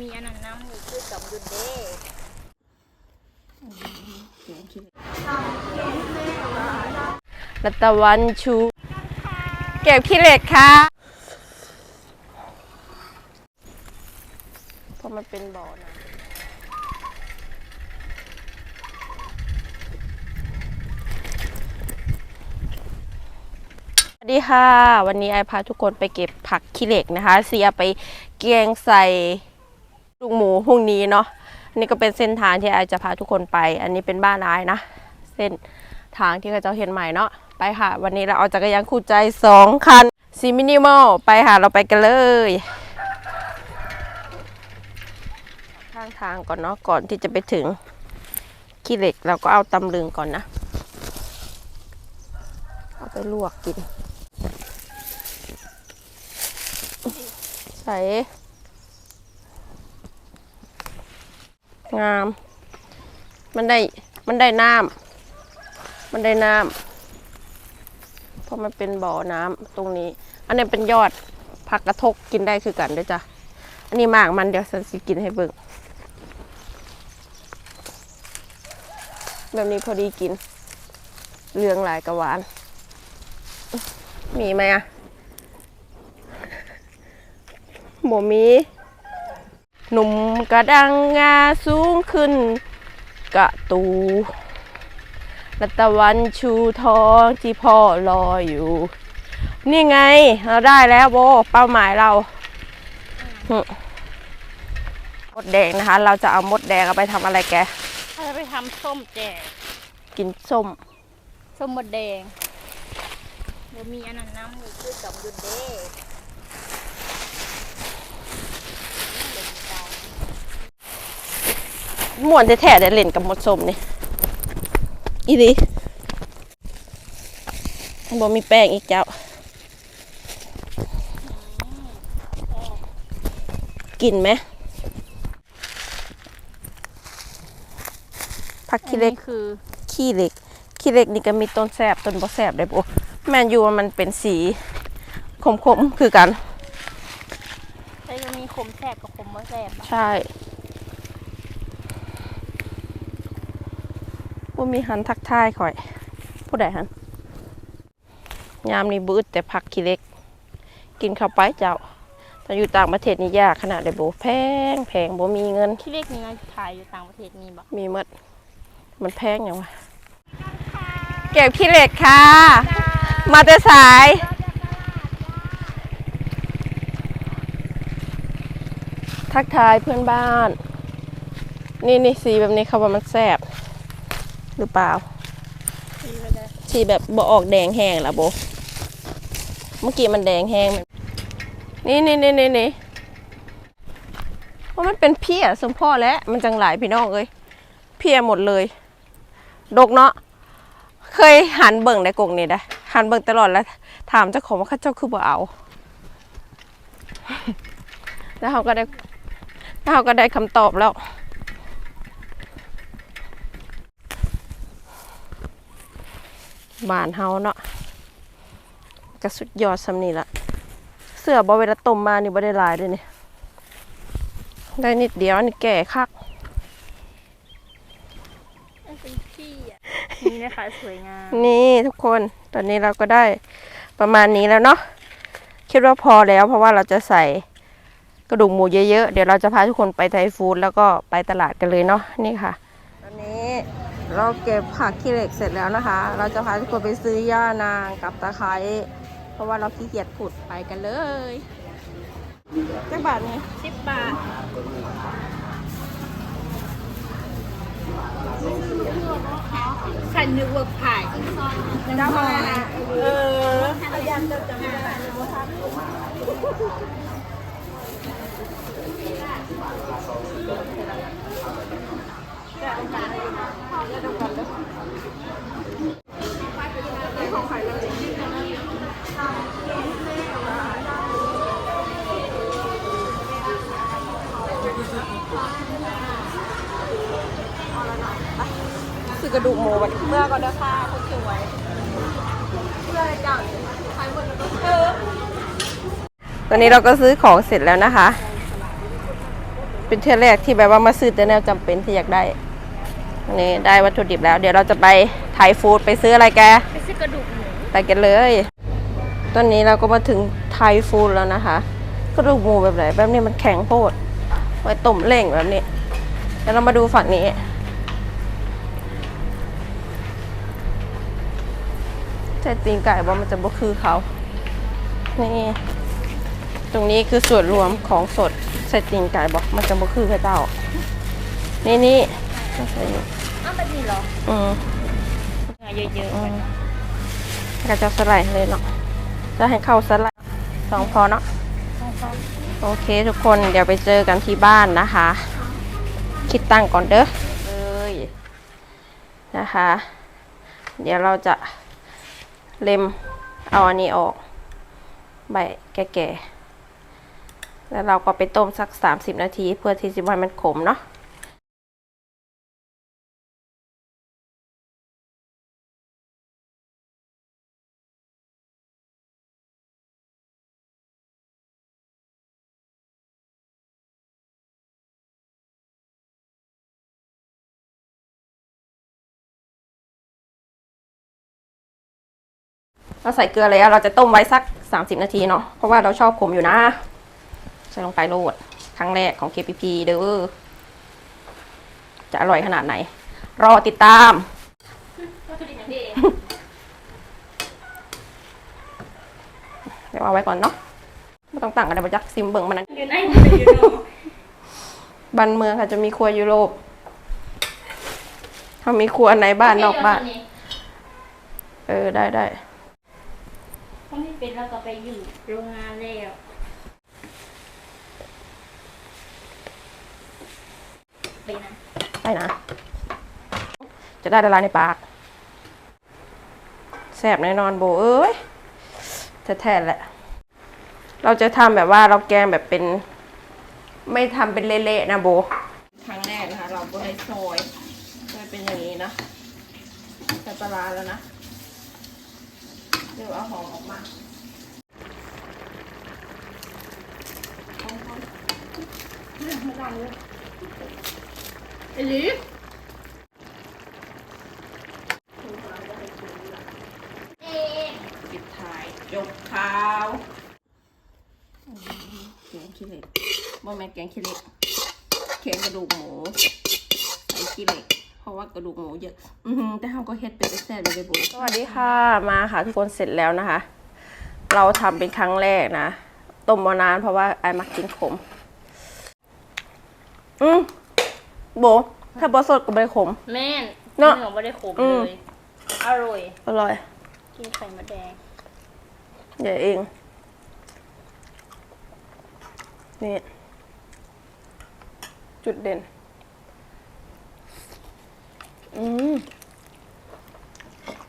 มีอันนั้นน้ำนี่คือกับยุนเด้รัตวันชู เก็บขี้เหล็กค่ะเพราะมันเป็นบ่อนะสวัสดีค่ะ วันนี้ไอพาทุกคนไปเก็บผักขี้เหล็กนะคะ เสียไปเกียงใส่ ลูกหมูพรุ่งนี้เนาะนนี่ก็เป็นเส้นทางที่ไอจะพาทุกคนไป อันนี้เป็นบ้านไอนะ เส้นทางที่เขาจะเห็นใหม่เนาะไปค่ะ วันนี้เราเอาจักรยานคู่ใจสองคันซีมินิมอลไปค่ะเราไปกันเลยข้างทางก่อนเนาะก่อนที่จะไปถึงขี้เหล็กเราก็เอาตำลึงก่อนนะ เอาไปลวกกิน ใส่ งาม มันได้มันได้น้ำมันได้น้ำเพราะมันเป็นบ่อน้ำตรงนี้ อันนี้เป็นยอดผักกระทกกินได้คือกันด้วยจ้ะอันนี้มากมันเดี๋ยวฉันสิกินให้เบิ่งแบบนี้พอดีกินเรืองหลายกระหวาน มีไหมอะหมูมี หนุ่มกระดังงาสูงขึ้น กระตูรัตะวันชูทองที่พ่อรออยู่ นี่ไงเราได้แล้วโบเป้าหมายเราหึมดแดงนะคะ เราจะเอามดแดงเอาไปทำอะไรแกถ้าจะไปทำส้มแจกกินส้ม ส้มมดแดงบ่มีอันนั้นน้ำนี่คือกับยุนเด้ ม่วนแท้ๆได้เล่นกับมดส้มนี่อีดีบ่มีแป้งอีกเจ้า กินไหมผักขี้เหล็กอันนี้คือขี้เหล็กขี้เหล็กนี่ก็มีต้นแสบต้นบ่แสบได้บ่แมนยูว่ามันเป็นสีขมๆคือกันใช่จะมีขมแสบกับขมบ่แสบอะใช่ ว่ามีหันทักทายข่อย ผู้ใดหันยามนี้บืดแต่ผักขี้เหล็ก กินเข้าไปเจ้าแต่อยู่ต่างประเทศนี่ยากขนาดได้บ่แพงแพงบ่มีเงิน ที่เล็กนี่นะขายอยู่ต่างประเทศมีบ่มีหมดมันแพงอย่างวะเก็บขี้เหล็กค่ะ มาแต่สาย ทักทายเพื่อนบ้าน นี่นี่สีแบบนี้เขาว่ามันแสบ หรือเปล่าที่ไปได้สีแบบบ่ออกแดงแห้งละโบเมื่อกี้มันแดงแห้งนี่นี่นี่นี่นี่ว่ามันเป็นเพี้ยสมพ่อแล้วมันจังหลายพี่น้องเอ้ยเพี้ยหมดเลย ดกเนาะเคยหันเบิ่งในกรงนี่ได้หันเบิ่งตลอดแล้ว ถามเจ้าของว่าเข้าเจ้าคือบ่เอาแล้วเขาก็ได้แล้วเขาก็ได้คำตอบแล้ว บ้านเฮาเนาะก็สุดยอดสำนี่ละเสื้อบ่เวลาต้มมานี่บ่ได้หลายด้วยนี่ได้นิดเดียวนี่แก่คักมันเป็นขี้อะนี่นะคะสวยงาม นี่ทุกคนตอนนี้เราก็ได้ประมาณนี้แล้วเนาะคิดว่าพอแล้วเพราะว่าเราจะใส่กระดูกหมูเยอะๆ เดี๋ยวเราจะพาทุกคนไปไทยฟู้ดแล้วก็ไปตลาดกันเลยเนาะนี่ค่ะ ตอนนี้ เราเก็บผักขี้เหล็กเสร็จแล้วนะคะ เราจะพาทุกคนไปซื้อย่านางกับตะไคร้เพราะว่าเราขี้เกียจขุดไปกันเลยจักบาทนี่สิบบาทขันนึกว่าขายเจ้ามาเออ คือกระดูกหมูมันเมื่อก็ได้ค่าคนสวยเพื่อจ้าใครคนตอนนี้เราก็ซื้อของเสร็จแล้วนะคะ เป็นเทื่อแรกที่แบบว่ามาซื้อแต่แนวจำเป็นที่อยากได้ นี่ได้วัตถุดิบแล้ว เดี๋ยวเราจะไปไทยฟู้ดไปซื้ออะไรแก ไปซื้อกระดูกหมูไปกันเลย ตอนนี้เราก็มาถึงไทยฟู้ดแล้วนะคะ กระดูกหมูแบบไหนแบบนี้มันแข็งโพด ไว้ต้มเล่งแบบนี้ เดี๋ยวเรามาดูฝั่งนี้ใช่ตีนไก่ว่ามันจะบ่คือเขา นี่ ตรงนี้คือส่วนรวมของสดใส่ตีนไก่บอกมันจะบ่คือกับเจ้า นี่นี่ใส่ อยู่อ้าวแบบนี้เหรออืมเนื้อเยอะๆอืกันมก็จะสไลด์เลยเนาะจะให้เข้าสไลด์สองพอเนาะโอเคทุกคนเดี๋ยวไปเจอกันที่บ้านนะคะ คิดตังค์ก่อนเด้อเลยนะคะ เดี๋ยวเราจะเล็มเอาอันนี้ออก ใบแก่ๆแล้วเราก็ไปต้มสัก 30 นาที เพื่อที่จะให้มันขมเนาะ เราใส่เกลือแล้วเราจะต้มไว้สัก 30 นาทีเนาะเพราะว่าเราชอบขมอยู่นะ ใส่ลงไปโรดครั้งแรกของ KPP เด้อจะอร่อยขนาดไหน รอติดตามวัตถุดิบอย่างนี้เองเดี๋ยวเอาไว้ก่อนเนาะไม่ต้องต่างกันเลยบจักซิมเบิงมันนั้นอยู่ในมันเป็นอยู่เนาะบ้านเมืองค่ะจะมีครัวยุโรปเขามีครัวในบ้านนอกบ้าน เออได้ได้ถ้าไม่ เป็นเราก็ไปอยู่โรงงานแล้วไปนะได้นะ จะได้ละลายในปากแซ่บแน่นอนโบเอ้ยแท้ๆแหละ เราจะทำแบบว่าเราแกงแบบเป็น ไม่ทำเป็นเละๆนะโบ ครั้งแรกนะคะ เราโบได้ซอยซอยเป็นอย่างนี้นะใส่ปลาร้าแล้วนะ เดี๋ยวเอาหอมออกมาหอมๆ ไม่ดังเลยไอ้ลิฟเอ๊ะปิดท้ายจบข่าวแกงขี้เหล็กบ่แม่นแกงขี้เหล็กแกงกระดูกหมูใส่ขี้เหล็ก เพราะว่ากระดูกหมูเยอะ อือหือแต่เราก็เฮ็ดเป็นแซ่บเลยบุสวัสดีค่ะ มาค่ะทุกคนเสร็จแล้วนะคะ เราทำเป็นครั้งแรกนะ ต้มมานานเพราะว่าไอ้มักกินขม อืม โบถ้าบอสดก็ไม่ได้ขม แม่นเนอะเนื้อไม่ได้ขมอืม เลย อร่อย อร่อยกินไข่มดแดง เดี๋ยวเอง นี่ จุดเด่น อืม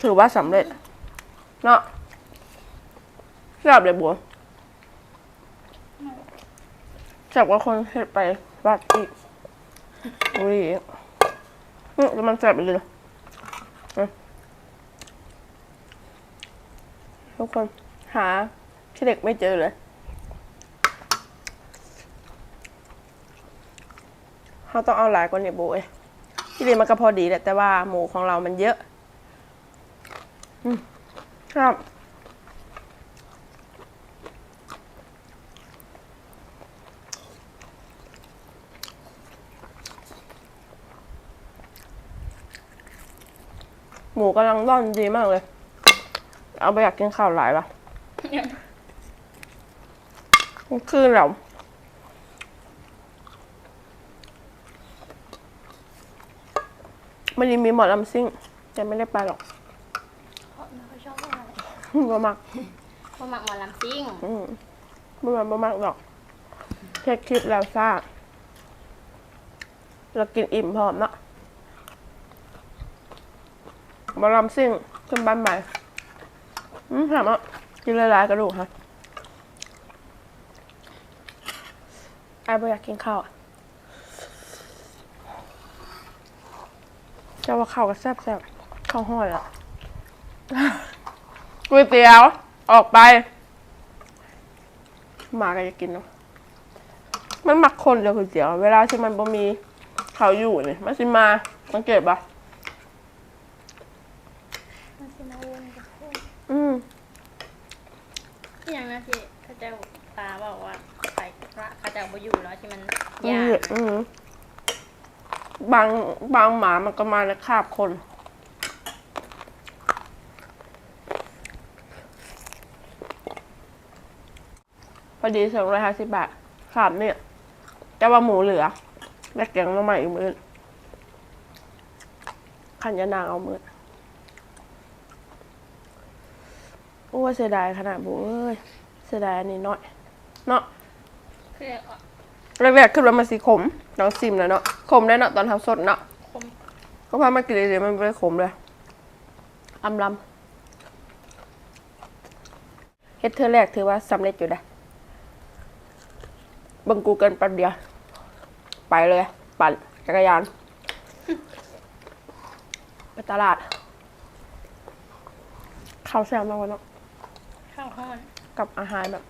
ถือว่าสำเร็จ เนาะแซ่บเลยบัวแซ่บกว่าคนเฮ็ดไปวัดอีก โอ้ยอืมแล้วมันแซ่บเลยอืมทุกคนหาที่เด็กไม่เจอเลยเขาต้องเอาหลายกว่านี้โบเอ้ยที่เรียนมันก็พอดีแหละแต่ว่าหมูของเรามันเยอะ อืมครับ หมูกำลังร่อนดีมากเลย เอาไปอยากกินข้าวหลายปะคือเรามันยังมีหมอลำซิ่งแต่ไม่ได้ไปหรอกไม่ค่อยชอบอะไรบ่มักเพราะหมักหมอลำซิ่งอืมบ่มักบ่มักหรอกแค่คิดแล้วซ่าเรากินอิ่มพร้อมเนาะ หมอลำซิ่งขึ้นบ้านใหม่อืมถามอะกินหลายๆกระดูกฮะไอ้บ่อยากกินข้าวอะเจ้าว่าข้าวก็แซ่บแซ่บๆข้าวห้อยอะก๋วยเตี๋ยว ออกไปหมาก็จะกินเนาะมันหมักคนเดียวคือเจียว เวลาที่มันบ่มีเขาอยู่นี่มันสิมาสังเกตปะ มันสิมาวนกับพวก อืม ที่อย่างนะที่เขาเจ้าตาบอกว่าไปพระเขาเจ้าบ่อยู่แล้วที่มันอืยามกอืมบางบางหมามันก็มาในคาบคน พอดีสองร้อยห้าสิบบาทขามเนี่ยแต่ว่าหมูเหลือแม่แกงมาใหม่อีกมื้อขันยานางเอามือโอ้ยเสียดายขนาดบุเอ้ย เสียดายอันนี้น้อยเนาะคือ แรกๆขึ้นมามันสีขมน้องซิมแล้วเนาะขมได้เนาะตอนทำสดเนาะคมก็พามากินเลยๆมันไม่ได้ขมเลยอำลำเฮ็ดเธอแรกถือว่าสำเร็จอยู่ได้เบังกูเกินแป๊บเดียว ไปเลย ปั่นจักรยาน ไปตลาด ข้าวแซ่บมากวะเนาะข้าวห้อน กับอาหารแบบ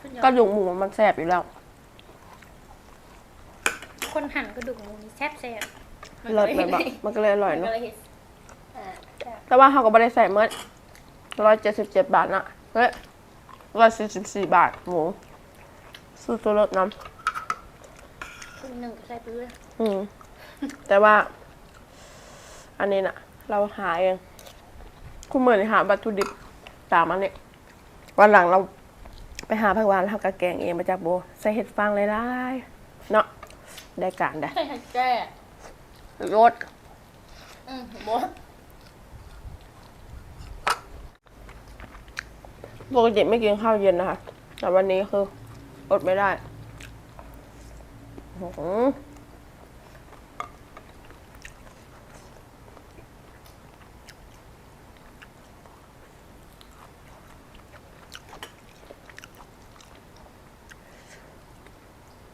ขึ้นยอก็ดยุงหมูมันแซ่บอยู่แล้ว คนหั่นกระดูกหมูนี่แซ่บแซ่บเลิศเลยแบบมันก็เลยอร่อยมันเนาะก็เลยเห็ดอ่าแซ่บแต่ว่าเขาก็ไม่ได้ใส่เมื่อร้อยเจ็ดสิบเจ็ดบาทนะเฮ้ยร้อยสี่สิบสี่บาทหมูสู้ตัวรถน้ครึ่งหนึ่งก็ใส่ไปเลยำอืมแต่ว่า อันนี้น่ะเราหาเองคุณเหมือนหาวัตถุดิบตามอันนี้ วันหลังเราไปหาผักหวานแล้วเราก็แกงเองมาจากโบ ใส่เห็ดฟางเลยได้เนาะได้การได้ใส่แซ่รสอืมบดปกติไม่กินข้าวเย็นนะคะ แต่วันนี้คืออดไม่ได้ อื้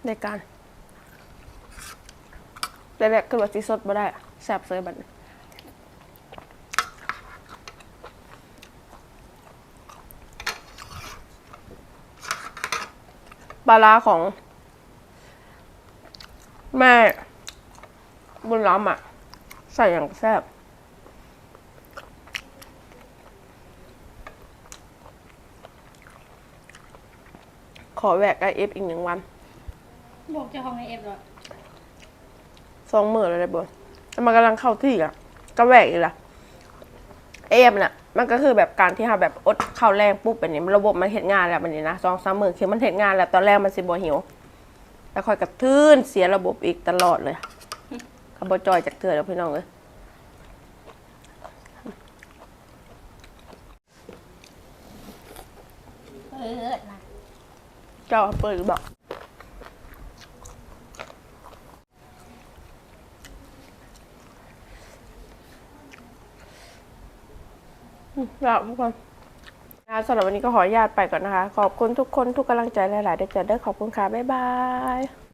ในการแรกๆขึ้นมาซีสดมาได้แซ่บเซยบันปลาร้าของ แม่บุญล้ำอะ ใส่อย่างแซ่บขอแหวกไอเอฟอีกหนึ่งวัน บอกเจ้าของในเอฟเลยสองหมื่นอะไรบ่แล้วมันกำลังเข้าที่อะก็แหวกอีกละเอฟน่ะ มันก็คือแบบการที่เราแบบอดเข้าวแรงปุ๊บแบบนี้ระบบมันเห็นงานแล้วแบบนี้นะสองสามหมื่นคือมันเห็นงานแล้วตอนแรกมันสิบ่หิว แล้วค่อยกระทืนเสียระบบอีกตลอดเลยกับบจอยจากเถื่อแล้วพี่น้องเลยเออนะเจ้าเปิดหรือเปล่าอืมแล้วทุกคนนะสำหรับวันนี้ก็ขออนุญาตไปก่อนนะคะ ขอบคุณทุกคนทุกกำลังใจหลายๆเดี๋ยวจะได้ขอบคุณค่ะ บ๊ายบาย